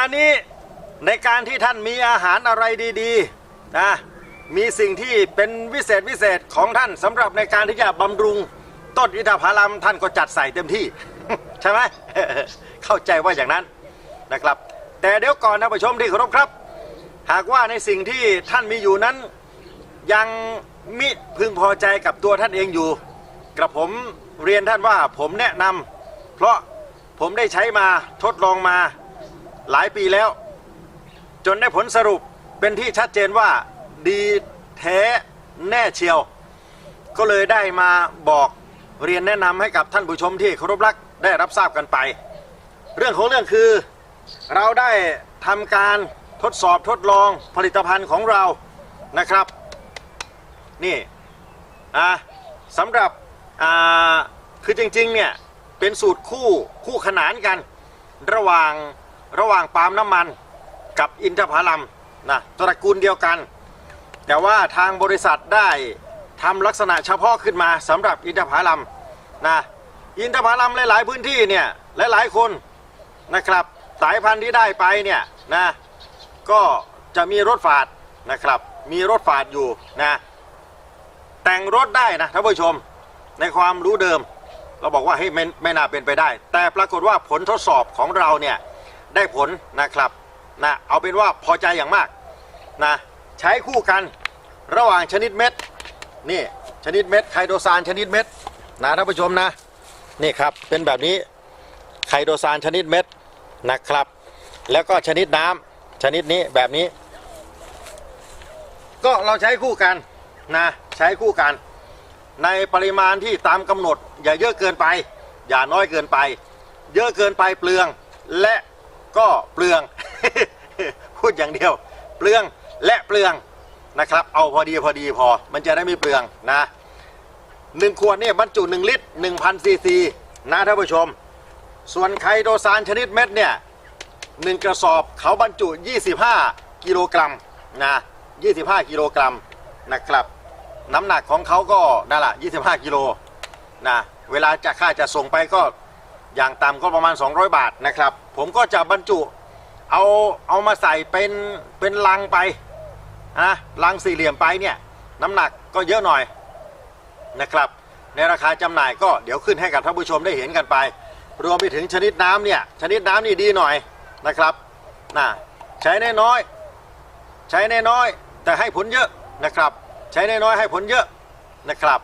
าช่วงเวลานี้ในการที่ท่านมีอาหารอะไรดีๆนะมีสิ่งที่เป็นวิเศษวิเศษของท่านสำหรับในการที่จะบำรุงต้นอินทผลัมท่านก็จัดใส่เต็มที่ ใช่ไหมเข้าใจว่าอย่างนั้นนะครับ แต่เดี๋ยวก่อนนะผู้ชมที่เคารพครับ หากว่าในสิ่งที่ท่านมีอยู่นั้น ยังมิพึงพอใจกับตัวท่านเองอยู่ กระผมเรียนท่านว่าผมแนะนำเพราะผมได้ใช้มาทดลองมา หลายปีแล้ว จนได้ผลสรุปเป็นที่ชัดเจนว่าดีแท้แน่เชียว ก็เลยได้มาบอกเรียนแนะนำให้กับท่านผู้ชมที่เคารพรักได้รับทราบกันไป เรื่องของเรื่องคือ เราได้ทำการทดสอบทดลองผลิตภัณฑ์ของเรานะครับ นี่อะสำหรับอ่าคือจริงๆเนี่ยเป็นสูตรคู่คู่ขนานกัน ระหว่าง ระหว่างปาล์มน้ำมันกับอินทผลัมนะตระกูลเดียวกัน แต่ว่าทางบริษัทได้ทำลักษณะเฉพาะขึ้นมาสำหรับอินทผลัมนะอินทผลัมหลาย ๆ พื้นที่เนี่ยหลายๆคนนะครับสายพันธุ์ที่ได้ไปเนี่ยนะก็จะมีรถฝาดนะครับมีรถฝาดอยู่นะแต่งรถได้นะท่านผู้ชมในความรู้เดิม เราบอกว่าเฮ้ยไม่ไม่น่าเป็นไปได้ แต่ปรากฏว่าผลทดสอบของเราเนี่ย ได้ผลนะครับนะเอาเป็นว่าพอใจอย่างมากนะใช้คู่กันระหว่างชนิดเม็ดนี่ชนิดเม็ดไคโดซานชนิดเม็ดนะท่านผู้ชมนะนี่ครับเป็นแบบนี้ไคโดซานชนิดเม็ดนะครับ แล้วก็ชนิดน้ำชนิดนี้แบบนี้ ก็เราใช้คู่กันนะใช้คู่กัน ในปริมาณที่ตามกำหนด อย่าเยอะเกินไป อย่าน้อยเกินไป เยอะเกินไปเปลืองและ ก็เปลือง พูดอย่างเดียว เปลืองและเปลืองนะครับ เอาพอดีพอดีพอ มันจะได้ไม่เปลืองนะหนึ่งขวดเนี่ยบรรจุหนึ่งลิตรหนึ่งพันซีซีนะท่านผู้ชม ส่วนไคโดซานชนิดเม็ดเนี่ยหนึ่งกระสอบเขาบรรจุ 25 กิโลกรัมนะ25 กิโลกรัมนะครับ น้ำหนักของเขาก็นั่นแหละ25 กิโลนะเวลาจะค่าจะส่งไปก็อย่างต่ำก็ประมาณ 200 บาทนะครับผมก็จะบรรจุเอาเอามาใส่เป็นเป็นลังไปนะลังสี่เหลี่ยมไปเนี่ยน้ำหนักก็เยอะหน่อยนะครับ ในราคาจำหน่ายก็เดี๋ยวขึ้นให้กับท่านผู้ชมได้เห็นกันไป รวมไปถึงชนิดน้ำเนี่ยชนิดน้ำนี่ดีหน่อยนะครับนะใช้น้อยใช้น้อยแต่ให้ผลเยอะนะครับ ใช้น้อยให้ผลเยอะนะครับ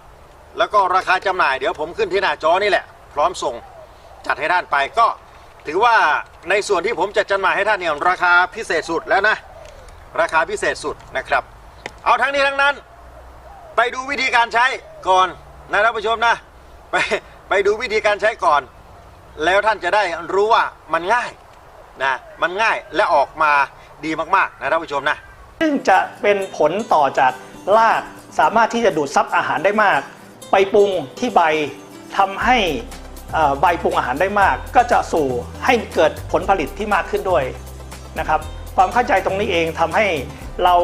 แล้วก็ราคาจำหน่ายเดี๋ยวผมขึ้นที่หน้าจอนี่แหละ พร้อมส่งจัดให้ท่านไปก็ ถือว่าในส่วนที่ผมจะจำหน่ายให้ท่านเนี่ยราคาพิเศษสุดแล้วนะ ราคาพิเศษสุดนะครับ เอาทั้งนี้ทั้งนั้น ไปดูวิธีการใช้ก่อนนะท่านผู้ชมนะ ไปไปดูวิธีการใช้ก่อน แล้วท่านจะได้รู้ว่ามันง่ายนะมันง่ายและออกมาดีมากๆนะท่านผู้ชมนะ ซึ่งจะเป็นผลต่อจากรากสามารถที่จะดูดซับอาหารได้มาก ไปปรุงที่ใบทำให้ ใบปรุงอาหารได้มาก ก็จะสู่ให้เกิดผลผลิตที่มากขึ้นด้วยนะครับความเข้าใจตรงนี้เองทำให้เรา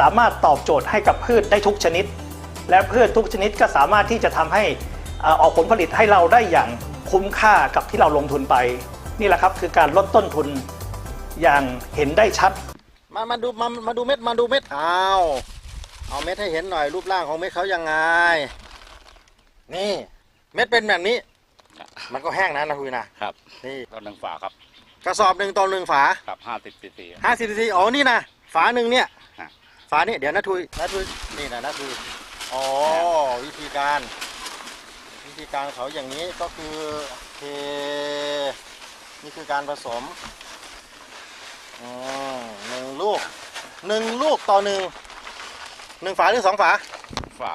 สามารถตอบโจทย์ให้กับพืชได้ทุกชนิด และพืชทุกชนิดก็สามารถที่จะทำให้ออกผลผลิตให้เราได้อย่างคุ้มค่ากับที่เราลงทุนไป นี่แหละครับคือการลดต้นทุนอย่างเห็นได้ชัด มามาดูมามาดูเม็ดมาดูเม็ดเอาเอาเม็ดให้เห็นหน่อยรูปร่างของเม็ดเขายังไง นี่ เม็ดเป็นแบบนี้ มันก็แห้งนะนะคุยนะครับนี่ต้นหนึ่งฝาครับ กระสอบหนึ่งต่อหนึ่งฝาครับห้าสิบซีซีห้าสิบซีอ๋อนี่นะฝาหนึ่งเนี่ยฮะฝานี่เดี๋ยวนะทุยนะทุยนี่นะนะทุยอ๋อวิธีการ วิธีการเขาอย่างนี้ก็คือเทนี่คือการผสมอืมหนึ่งลูกหนึ่งลูกต่อหนึ่งหนึ่งฝาหรือสองฝาฝา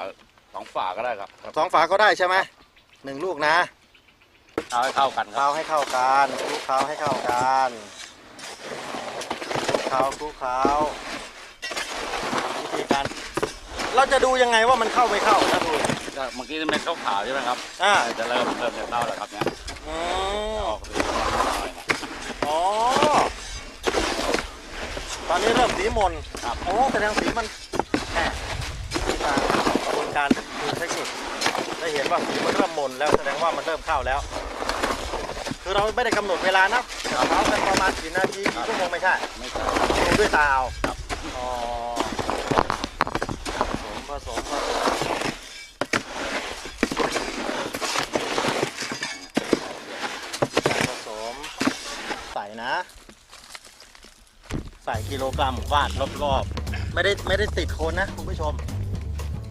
สองฝาก็ได้ครับครับสองฝาก็ได้ใช่ไหมหนึ่งลูกนะ เอาให้เข้ากันคเครับล้าให้เข้ากันคลุกเคล้าให้เข้ากันคลุกเคล้าคลุกเคล้าวิธีการเราจะดูยังไงว่ามันเข้าไม่เข้านะดูก็เมื่อกี้เม็ดขาวๆใช่ไหมครับอ่าจะเริ่มเริ่มจะเข้าแล้วครับเนี่ยอืมออกสีหน่อยนะ อ๋อ ตอนนี้เริ่มสีมนครับ โอ้แสดงสีมันแหมนี่มากระบวนการคือเทคนิคได้เห็นว่าสีมันเริ่มมนแล้วแสดงว่ามันเริ่มเข้าแล้ว คือเราไม่ได้กำหนดเวลานะเผากันประมาณกี่นาทีกี่ชั่วโมงไม่ใช่ไม่ใช่ดูด้วยตาเอาครับอ๋อผสมผสมผสมผสมใส่นะ ใส่กิโลกรัมวาดรอบๆ ไม่ได้ไม่ได้ติดโคนนะคุณผู้ชม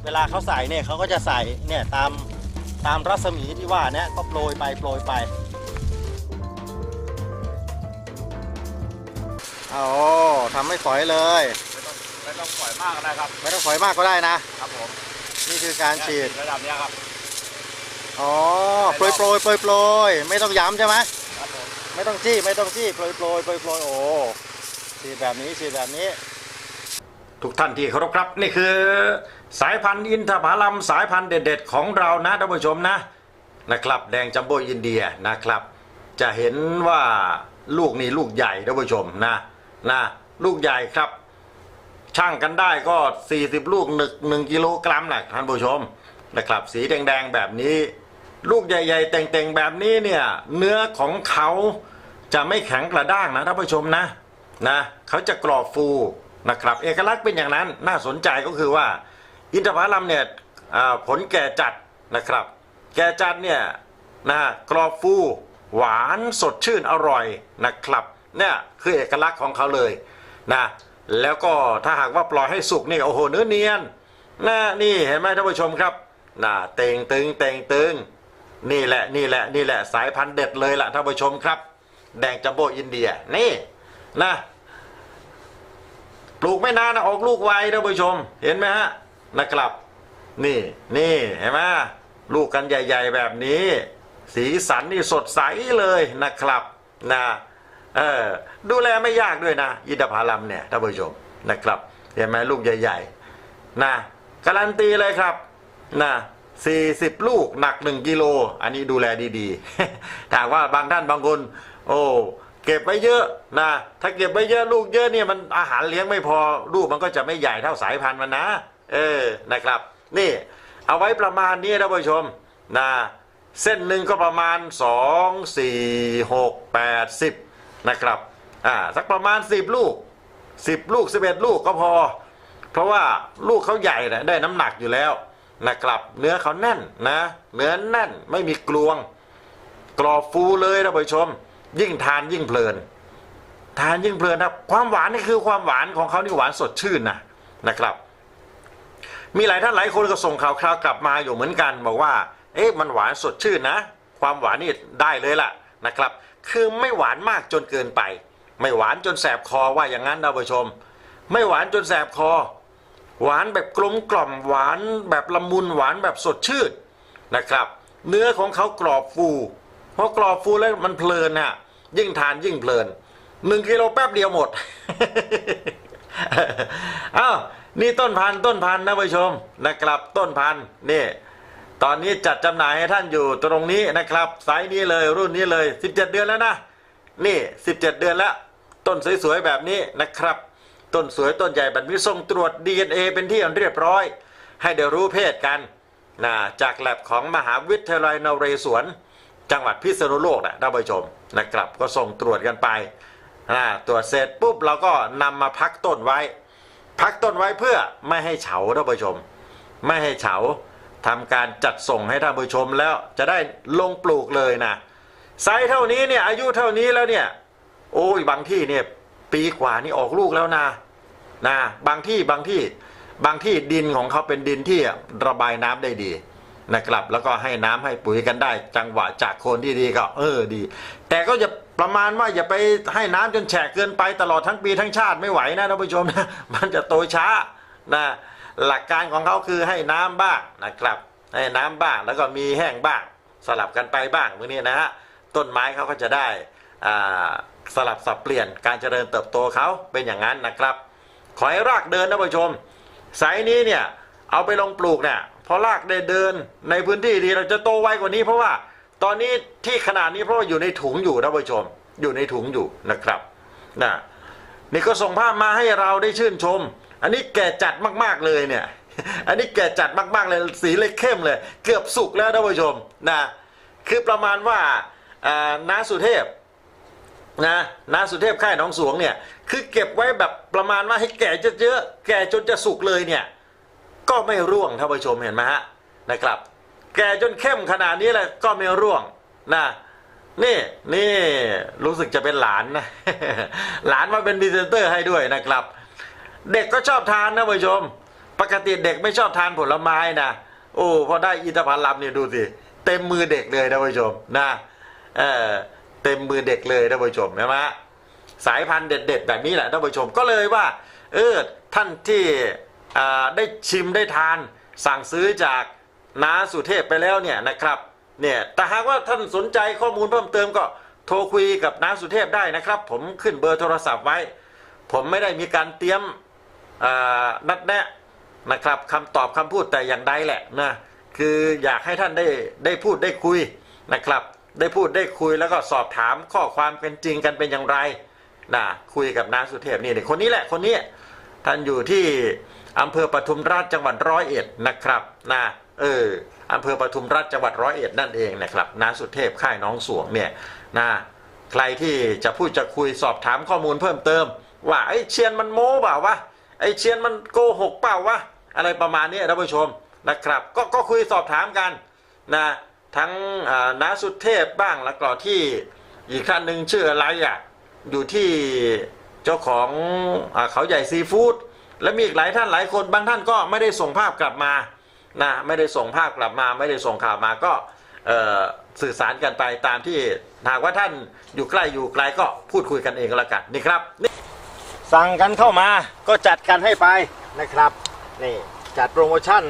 เวลาเขาใส่เนี่ยเขาก็จะใส่เนี่ยตามตามรัศมีที่ว่าเนี่ยก็โปรยไปโปรยไป โอ้ทำไม่ฝอยเลย ไม่ต้องไม่ต้องปล่อยมากก็ได้ครับ ไม่ต้องฝอยมากก็ได้นะ ครับผมนี่คือการฉีด ระดับเนี้ยครับ อ๋อโปรยโปรยโปรยโปรยไม่ต้องย้ำใช่ไหมครับผมไม่ต้องจี้ไม่ต้องจี้โปรยโปรยโปรยโปรยโอ้ฉีดแบบนี้ฉีดแบบนี้ ทุกท่านที่เคารพครับนี่คือ สายพันธุ์อินทผลัมสายพันธุ์เด็ดๆ ของเรานะท่านผู้ชมนะนะครับ แดงจัมโบ้อินเดียนะครับ จะเห็นว่าลูกนี่ลูกใหญ่ท่านผู้ชมนะ นะลูกใหญ่ครับ ช่างกันได้ก็ 40 ลูกหนึ่งหนึ่งกิโลกรัมนะท่านผู้ชมนะครับ สีแดงๆแบบนี้ ลูกใหญ่ๆ แต่งๆแบบนี้เนี่ย เนื้อของเขาจะไม่แข็งกระด้างนะท่านผู้ชมนะนะเขาจะกรอบฟูนะครับ เอกลักษณ์เป็นอย่างนั้นน่าสนใจก็คือว่า อินทผลัมเนี่ยผลแก่จัดนะครับ แก่จัดเนี่ยนะกรอบฟูหวานสดชื่นอร่อยนะครับ เนี่ยคือเอกลักษณ์ของเขาเลยนะแล้วก็ถ้าหากว่าปล่อยให้สุกนี่โอ้โหเนื้อเนียนนะนี่เห็นไหมท่านผู้ชมครับนะเต่งตึงเต่งตึงนี่แหละนี่แหละนี่แหละสายพันธุ์เด็ดเลยล่ะท่านผู้ชมครับ แดงจัมโบ้อินเดียนี่นะปลูกไม่นานนะออกลูกไวท่านผู้ชม เห็นไหมฮะนะครับ นี่นี่เห็นไหมลูกกันใหญ่ ๆ แบบนี้ สีสันนี่สดใสเลยนะครับนะ เออดูแลไม่ยากด้วยนะอินทผลัมเนี่ยท่านผู้ชมนะครับเห็นไหมลูกใหญ่ๆนะการันตีเลยครับนะ40ลูกหนัก1กิโล อันนี้ดูแลดีๆถามว่าบางท่านบางคน โอ้เก็บไว้เยอะนะถ้าเก็บไว้เยอะลูกเยอะเนี่ยมันอาหารเลี้ยงไม่พอลูกมันก็จะไม่ใหญ่เท่าสายพันธุ์มันนะ เออนะครับ นี่ เอาไว้ประมาณนี้ท่านผู้ชมนะเส้นหนึ่งก็ประมาณ2 4 6 8 10 นะครับอ่าสักประมาณ 10 ลูก 10 ลูก 11 ลูกก็พอ เพราะว่าลูกเขาใหญ่นะได้น้ำหนักอยู่แล้วนะครับ เนื้อเขาแน่นนะเนื้อแน่นไม่มีกลวง กรอบฟูเลยท่านผู้ชม ยิ่งทานยิ่งเพลิน ทานยิ่งเพลินครับความหวานนี่คือความหวานของเขานี่หวานสดชื่นนะนะครับ มีหลายท่านหลายคนก็ส่งข่าวคราวกลับมาอยู่เหมือนกัน บอกว่า เอ๊ะมันหวานสดชื่นนะ ความหวานนี่ได้เลยล่ะนะครับ คือไม่หวานมากจนเกินไป ไม่หวานจนแสบคอว่าอย่างนั้นท่านผู้ชม ไม่หวานจนแสบคอ หวานแบบกลมกล่อมหวานแบบละมุนหวานแบบสดชื่นนะครับ เนื้อของเขากรอบฟูเพราะกรอบฟูแล้วมันเพลินน่ะยิ่งทานยิ่งเพลินหนึ่งกิโลแป๊บเดียวหมดอ้าวนี่ต้นพันธุ์ต้นพันธุ์นะผู้ชมนะครับต้นพันธุ์นี่ ตอนนี้จัดจำหน่ายให้ท่านอยู่ตรงนี้นะครับไซส์นี้เลยรุ่นนี้เลย 17 เดือนแล้วนะนี่ 17 เดือนแล้ว ต้นสวยๆแบบนี้นะครับ ต้นสวยต้นใหญ่แบบนี้ส่งตรวจ DNA เป็นที่เรียบร้อย ให้เดี๋ยวรู้เพศกันนะจากแลบของมหาวิทยาลัยนเรศวรจังหวัดพิษณุโลกนะท่านผู้ชมนะครับ ก็ส่งตรวจกันไปอ่าตรวจเสร็จปุ๊บเราก็นำมาพักต้นไว้ พักต้นไว้เพื่อไม่ให้เฉาท่านผู้ชม ไม่ให้เฉา ทำการจัดส่งให้ท่านผู้ชมแล้วจะได้ลงปลูกเลยนะไซส์เท่านี้เนี่ยอายุเท่านี้แล้วเนี่ย โอ้ยบางที่เนี่ยปีกว่านี่ออกลูกแล้วนะนะบางที่บางที่บางที่ดินของเขาเป็นดินที่ระบายน้ำได้ดีนะครับ แล้วก็ให้น้ำให้ปุ๋ยกันได้ จังหวะจากโคนที่ดีก็เออดี แต่ก็จะประมาณว่าอย่าไปให้น้ำจนแฉะเกินไปตลอดทั้งปีทั้งชาติไม่ไหวนะท่านผู้ชมนะมันจะโตช้านะ หลักการของเขาคือให้น้ำบ้างนะครับ ให้น้ำบ้างแล้วก็มีแห้งบ้าง สลับกันไปบ้างพวกนี้นะฮะต้นไม้เขาก็จะได้สลับสับเปลี่ยนการเจริญเติบโตเขาเป็นอย่างนั้นนะครับ ขอให้รากเดินนะผู้ชมไซส์นี้เนี่ยเอาไปลงปลูกเนี่ยพอรากได้เดินในพื้นที่ดีเราจะโตไวกว่านี้ เพราะว่าตอนนี้ที่ขนาดนี้เพราะว่าอยู่ในถุงอยู่นะผู้ชม อยู่ในถุงอยู่นะครับนะนี่ก็ส่งภาพมาให้เราได้ชื่นชม อันนี้แก่จัดมากๆเลยเนี่ย อันนี้แก่จัดมากๆเลยสีเลยเข้มเลย เกือบสุกแล้วท่านผู้ชมนะคือประมาณว่าน้าสุเทพนะน้าสุเทพค่ายหนองสวงเนี่ยคือเก็บไว้แบบประมาณว่าให้แก่เยอะๆแก่จนจะสุกเลยเนี่ยก็ไม่ร่วงท่านผู้ชมเห็นไหมฮะนะครับ แก่จนเข้มขนาดนี้แหละก็ไม่ร่วงนะนี่นี่รู้สึกจะเป็นหลานนะหลานมาเป็นพรีเซนเตอร์ให้ด้วยนะครับ เด็กก็ชอบทานนะผู้ชม ปกติเด็กไม่ชอบทานผลไม้นะโอ้พอได้อินทผลัมเนี่ยดูสิเต็มมือเด็กเลยนะผู้ชมนะเออเต็มมือเด็กเลยนะผู้ชมใช่ไหมสายพันธุ์เด็ด ๆ แบบนี้แหละท่านผู้ชมก็เลยว่า เออท่านที่ได้ชิมได้ทาน สั่งซื้อจากน้าสุเทพไปแล้วเนี่ยนะครับเนี่ยแต่หากว่าท่านสนใจข้อมูลเพิ่มเติมก็โทรคุยกับน้าสุเทพได้นะครับ ผมขึ้นเบอร์โทรศัพท์ไว้ ผมไม่ได้มีการเตรียม นัดแนะนะครับคำตอบคำพูดแต่อย่างใดแหละนะคืออยากให้ท่านได้ได้พูดได้คุยนะครับ ได้พูดได้คุยแล้วก็สอบถามข้อความเป็นจริงกันเป็นอย่างไรนะคุยกับน้าสุเทพนี่เด็คนนี้แหละคนนี้ท่านอยู่ที่อำเภอปทุมราชจังหวัดร้อยเอ็ดนะครับนะเอออำเภอปทุมราชจังหวัดร้อยเอ็ดนั่นเองนะครับนาสุเทพค่ายน้องสวงเนี่ยนะใครที่จะพูดจะคุยสอบถามข้อมูลเพิ่มเติม ว่าไอ้เชียนมันโม้เปล่าวะ อ้เชียนมันโกหกเปล่าวะอะไรประมาณนี้ท่านผู้ชมนะครับ ก็ก็คุยสอบถามกันนะทั้งอ่าสุเทพบ้างแล้วก็ที่อีกท่านหนึ่งชื่ออะไรอะอยู่ที่เจ้าของอเขาใหญ่ซีฟู้ดและมีอีกหลายท่านหลายคนบางท่านก็ไม่ได้ส่งภาพกลับมานะไม่ได้ส่งภาพกลับมา ไม่ได้ส่งข่าวมาก็สื่อสารกันไปตามที่หากว่าท่านอยู่ใกล้อยู่ไกลก็พูดคุยกันเองก็แล้วกันนี่ครับนี่ สั่งกันเข้ามาก็จัดกันให้ไปนะครับนี่จัดโปรโมชั่น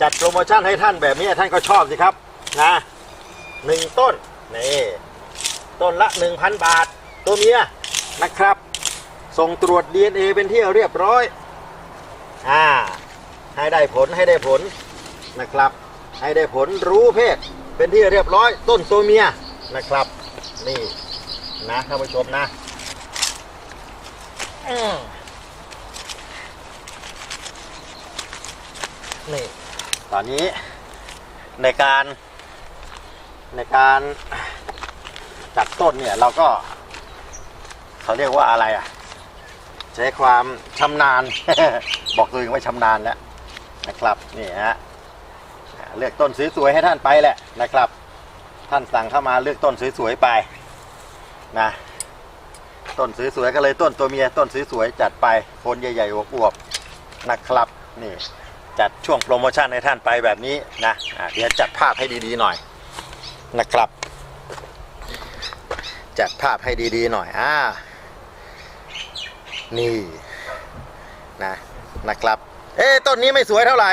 จัดโปรโมชั่นให้ท่านแบบนี้ท่านก็ชอบสิครับนะหนึ่งต้นนี่ต้นละ 1,000 บาท ตัวเมียนะครับ ส่งตรวจ DNA เป็นที่เรียบร้อยอ่าให้ได้ผลให้ได้ผลนะครับ ให้ได้ผลรู้เพศเป็นที่เรียบร้อย ต้นตัวเมียนะครับ นี่นะท่านผู้ชมนะ นี่ตอนนี้ในการในการจัดต้นเนี่ยเราก็ เขาเรียกว่าอะไรอะ ใช้ความชำนาญ บอกตัวเองว่าชำนาญแล้วนะครับนี่ฮะเลือกต้นสวยๆให้ท่านไปแหละนะครับ ท่านสั่งเข้ามาเลือกต้นสวยๆไปนะ ต้นสวยๆก็เลยต้นตัวเมียต้นสวยๆจัดไปโคนใหญ่ๆอวบๆนะครับนี่จัดช่วงโปรโมชั่นให้ท่านไปแบบนี้นะเดี๋ยวจัดภาพให้ดีๆหน่อยนะครับ จัดภาพให้ดีๆหน่อยอ่านี่นะนะครับ เอ๊ต้นนี้ไม่สวยเท่าไหร่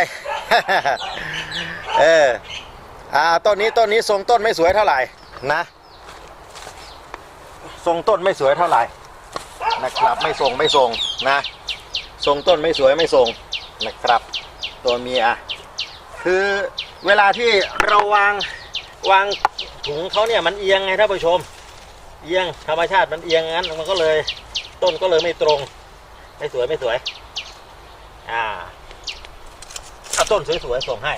เอออ่าต้นนี้ต้นนี้ทรงต้นไม่สวยเท่าไหร่นะ ทรงต้นไม่สวยเท่าไหร่นะครับไม่ทรงไม่ทรงนะทรงต้นไม่สวยไม่ทรงนะครับตัวเมียคือเวลาที่เราวางวางถุงเขาเนี่ยมันเอียงไงท่านผู้ชม เอียงธรรมชาติมันเอียงงั้นมันก็เลยต้นก็เลยไม่ตรง ไม่สวยไม่สวยอ่าเอาต้นสวยๆส่งให้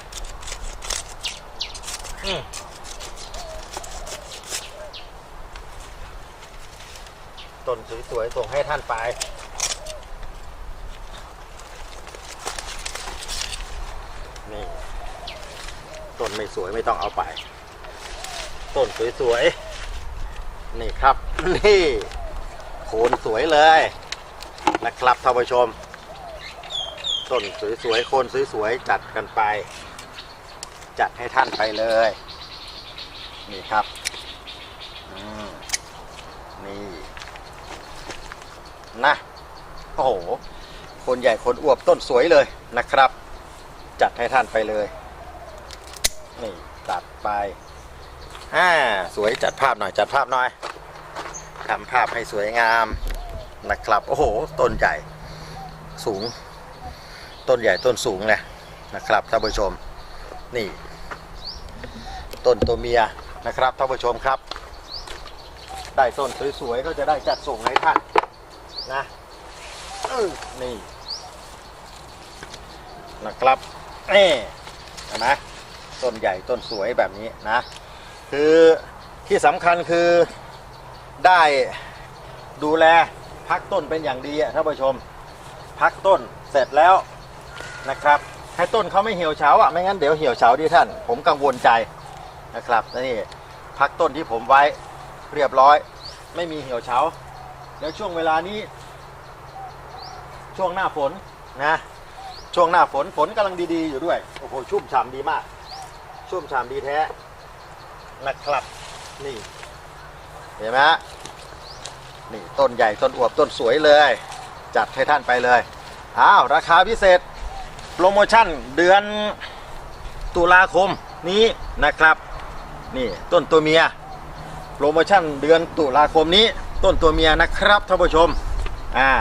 อืม ต้นสวยๆส่งให้ท่านไป นี่ ต้นไม่สวยไม่ต้องเอาไป ต้นสวยๆ นี่ครับ นี่โคนสวยเลยนะครับท่านผู้ชม ต้นสวยๆ โคนสวยๆ จัดกันไป จัดให้ท่านไปเลย นี่ครับอืมนี่ นะโอ้โหคนใหญ่คนอวบต้นสวยเลยนะครับ จัดให้ท่านไปเลย นี่ตัดไปอ่าสวยจัดภาพหน่อยจัดภาพหน่อยทำภาพให้สวยงามนะครับโอ้โห ต้นใหญ่สูง ต้นใหญ่ต้นสูงเลยนะครับท่านผู้ชมนี่ ต้นตัวเมียนะครับท่านผู้ชมครับ ได้ต้นสวยๆก็จะได้จัดส่งให้ท่าน นะอื้อนี่นะครับนี่เห็นไหมต้นใหญ่ต้นสวยแบบนี้นะ คือที่สำคัญคือได้ดูแลพักต้นเป็นอย่างดีท่านผู้ชม พักต้นเสร็จแล้วนะครับ ให้ต้นเขาไม่เหี่ยวเฉาอะไม่งั้นเดี๋ยวเหี่ยวเฉาดิท่าน ผมกังวลใจนะครับนี่พักต้นที่ผมไว้เรียบร้อย ไม่มีเหี่ยวเฉา แล้วช่วงเวลานี้ ช่วงหน้าฝนนะ ช่วงหน้าฝนฝนกำลังดีๆอยู่ด้วย โอ้โหชุ่มฉ่ำดีมาก ชุ่มฉ่ำดีแท้นะครับนี่ เห็นไหมฮะนี่ต้นใหญ่ต้นอวบต้นสวยเลย จัดให้ท่านไปเลยอ้าวราคาพิเศษโปรโมชั่นเดือนตุลาคมนี้นะครับ นี่ต้นตัวเมีย โปรโมชั่นเดือนตุลาคมนี้ ต้นตัวเมียนะครับท่านผู้ชมอ่า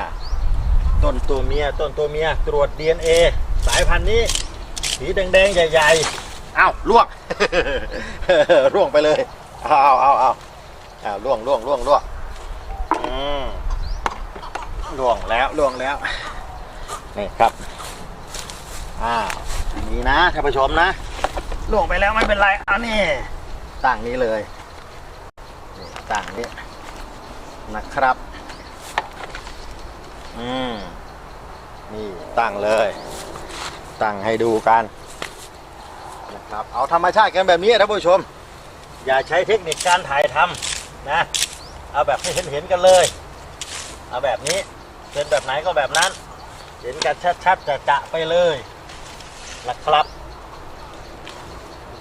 ต้นตัวเมียต้นตัวเมียตรวจ DNA สายพันธุ์นี้ สีแดงๆ ใหญ่ๆอ้าวล่วงล่วงไปเลยเอาเอาเอาเอ้าวล่วงล่วงล่วงล่วงอืมล่วงแล้วล่วงแล้วนี่ครับอ้าวนี้นะท่านผู้ชมนะล่วงไปแล้วไม่เป็นไรอันนี้ตั้งนี้เลยนี่ตั้งนี้ นะครับ อืม นี่ตั้งเลย ตั้งให้ดูกันนะครับ เอาธรรมชาติกันแบบนี้ท่านผู้ชม อย่าใช้เทคนิคการถ่ายทำนะ เอาแบบให้เห็นเห็นๆกันเลย เอาแบบนี้ เป็นแบบไหนก็แบบนั้น เห็นกันชัดๆจะจะไปเลยนะครับ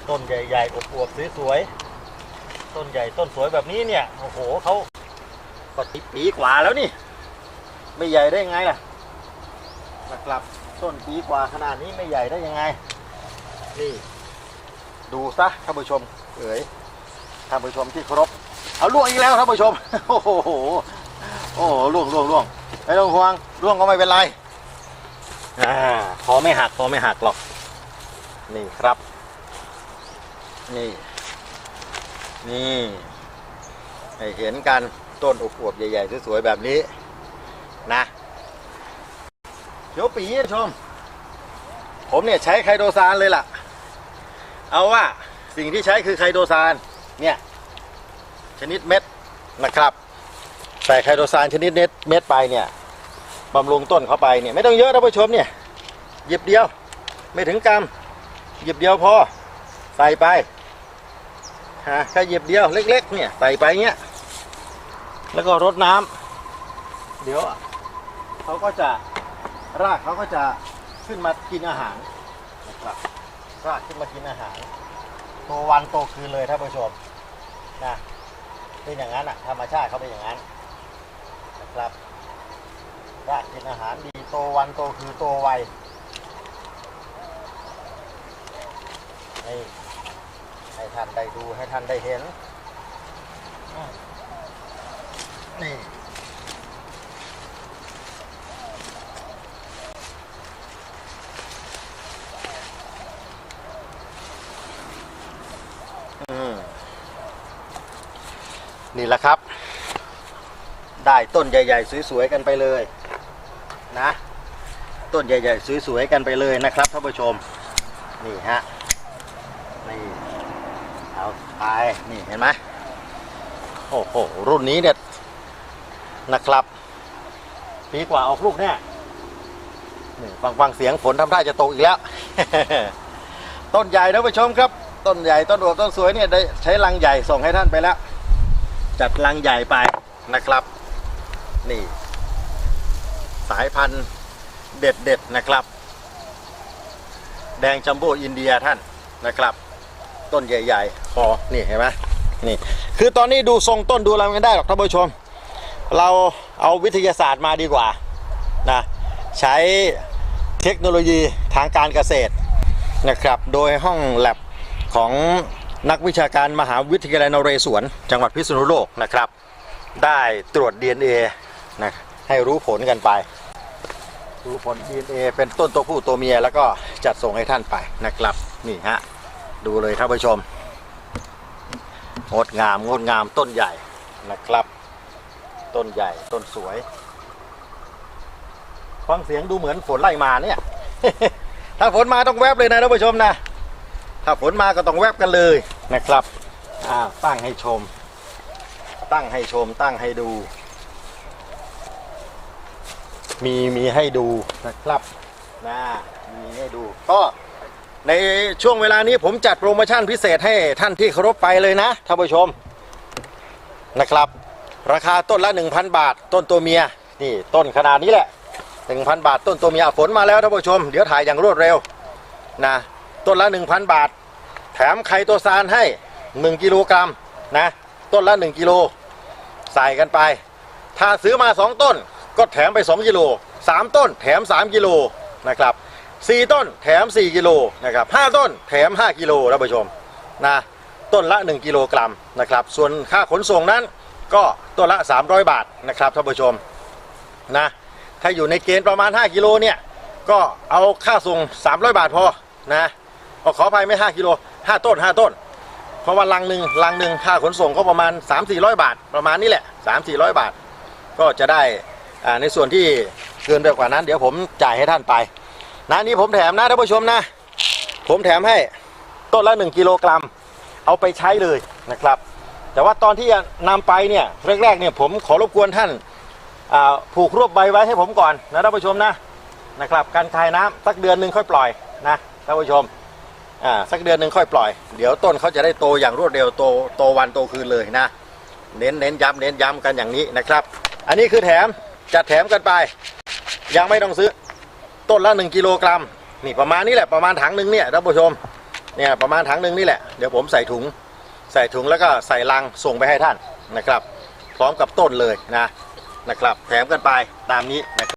ต้นใหญ่ๆอวบๆสวยๆต้นใหญ่ต้นสวยแบบนี้เนี่ย โอ้โหเขา ก็ติปีกว่าแล้วนี่ ไม่ใหญ่ได้ยังไงล่ะนะครับต้นปีกว่าขนาดนี้ไม่ใหญ่ได้ยังไง นี่ ดูซะท่านผู้ชม เอ๋ยท่านผู้ชมที่เคารพเอาล่วงอีกแล้วท่านผู้ชม โอ้โหโอ้ล่วงล่วงล่วงไม่ต้องห่วงล่วงก็ไม่เป็นไรอ่าคอไม่หักคอไม่หักหรอก นี่ครับ นี่ นี่ให้เห็นกัน ต้นอวบๆใหญ่ๆสวยๆแบบนี้นะเดี๋ยวปีนผู้ชม ผมเนี่ยใช้ไคโดซานเลยล่ะ เอาว่าสิ่งที่ใช้คือไคโดซานเนี่ยชนิดเม็ดนะครับใส่ไคโดซานชนิดเม็ดเม็ดไปเนี่ยบำรุงต้นเข้าไปเนี่ยไม่ต้องเยอะนะผู้ชมเนี่ยหยิบเดียวไม่ถึงกรัมหยิบเดียวพอใส่ไปฮะแค่หยิบเดียวเล็ก ๆ เนี่ยใส่ไปเงี้ย แล้วก็รดน้ำเดี๋ยวเขาก็จะรากเขาก็จะขึ้นมากินอาหารนะครับรากขึ้นมากินอาหารโตวันโตคืนเลยท่านผู้ชมนะเป็นอย่างนั้นอะธรรมชาติเขาเป็นอย่างนั้นนะครับรากกินอาหารดีโตวันโตคืนโตไวนี่ให้ท่านได้ดูให้ท่านได้เห็นอืม นี่แหละครับ ได้ต้นใหญ่ ๆ สวย ๆ กันไปเลยนะ ต้นใหญ่ ๆ สวย ๆ กันไปเลยนะครับท่านผู้ชม นี่ฮะ นี่ เอาไป นี่เห็นไหมโอ้โห รุ่นนี้เนี่ย นะครับ ปีกว่าออกลูกเนี่ยนี่ฟังฟังเสียงฝนทำท่าจะตกอีกแล้ว ต้นใหญ่นะผู้ชมครับ ต้นใหญ่ต้นอวบต้นสวยเนี่ยได้ใช้ลังใหญ่ส่งให้ท่านไปแล้ว จัดลังใหญ่ไปนะครับ นี่ สายพันธุ์เด็ดเด็ดนะครับ แดงจัมโบ้อินเดียท่านนะครับ ต้นใหญ่ๆคอนี่เห็นไหมนี่ คือตอนนี้ดูทรงต้นดูอะไรไม่ได้หรอกท่านผู้ชม เราเอาวิทยาศาสตร์มาดีกว่านะใช้เทคโนโลยีทางการเกษตรนะครับ โดยห้องแลบของนักวิชาการมหาวิทยาลัยนเรศวร จังหวัดพิษณุโลกนะครับ ได้ตรวจ DNA นะให้รู้ผลกันไป รู้ผล DNA เป็นต้นตัวผู้ตัวเมียแล้วก็จัดส่งให้ท่านไปนะครับ นี่ฮะ ดูเลยท่านผู้ชม งดงามงดงามต้นใหญ่นะครับ ต้นใหญ่ต้นสวย ฟังเสียงดูเหมือนฝนไล่มาเนี่ย ถ้าฝนมาต้องแวบเลยนะท่านผู้ชมนะ ถ้าฝนมาก็ต้องแวบกันเลยนะครับอ่าตั้งให้ชม ตั้งให้ชม ตั้งให้ดู มีมีให้ดูนะครับนะมีให้ดูก็ในช่วงเวลานี้ผมจัดโปรโมชั่นพิเศษให้ท่านที่เคารพไปเลยนะท่านผู้ชมนะครับ ราคาต้นละ 1,000 บาท ต้นตัวเมียนี่ต้นขนาดนี้แหละ 1,000 บาท ต้นตัวเมียฝนมาแล้วท่านผู้ชม เดี๋ยวถ่ายอย่างรวดเร็วนะต้นละ 1,000 บาท แถมไข่ตัวซานให้ 1 กิโลกรัมนะต้นละ 1 กิโลใส่กันไป ถ้าซื้อมา 2 ต้นก็แถมไป 2 กิโล 3 ต้นแถม 3 กิโลนะครับ4 ต้นแถม 4 กิโลนะครับ5ต้นแถม 5 กิโลท่านผู้ชมนะต้นละ 1 กิโลกรัมนะครับส่วนค่าขนส่งนั้น ก็ต้นละ 300 บาทนะครับท่านผู้ชมนะถ้าอยู่ในเกณฑ์ประมาณ 5 กิโลเนี่ยก็เอาค่าส่ง 300 บาทพอนะเอขออภัยไม่ 5 กิโล 5 ต้น 5 ต้น เพราะว่าลังหนึ่งลังหนึ่งค่าขนส่งก็ประมาณ 3 4 0 0 บาท ประมาณนี้แหละ 3 4 0 0 บาท ก็จะได้อ่าในส่วนที่เกินไปกว่านั้น เดี๋ยวผมจ่ายให้ท่านไปนะนี่ผมแถมนะท่านผู้ชมนะ ผมแถมให้ต้นละ 1 กิโลกรัม เอาไปใช้เลยนะครับ แต่ว่าตอนที่จะนำไปเนี่ยแรกๆเนี่ยผมขอรบกวนท่านผูกรวบใบไว้ให้ผมก่อนนะท่านผู้ชมนะนะครับการคายน้ำสักเดือนหนึ่งค่อยปล่อยนะท่านผู้ชมอ่าสักเดือนหนึ่งค่อยปล่อย เดี๋ยวต้นเขาจะได้โตอย่างรวดเร็วโตโตวันโตคืนเลยนะ เน้นเน้นย้ำเน้นย้ำกันอย่างนี้นะครับ อันนี้คือแถมจัดแถมกันไป ยังไม่ต้องซื้อต้นละ1กิโลกรัมนี่ประมาณนี้แหละประมาณถังหนึ่งเนี่ยท่านผู้ชมเนี่ยประมาณถังหนึ่งนี่แหละเดี๋ยวผมใส่ถุง ใส่ถุงแล้วก็ใส่ลังส่งไปให้ท่านนะครับ พร้อมกับต้นเลยนะนะครับ แถมกันไปตามนี้นะครับ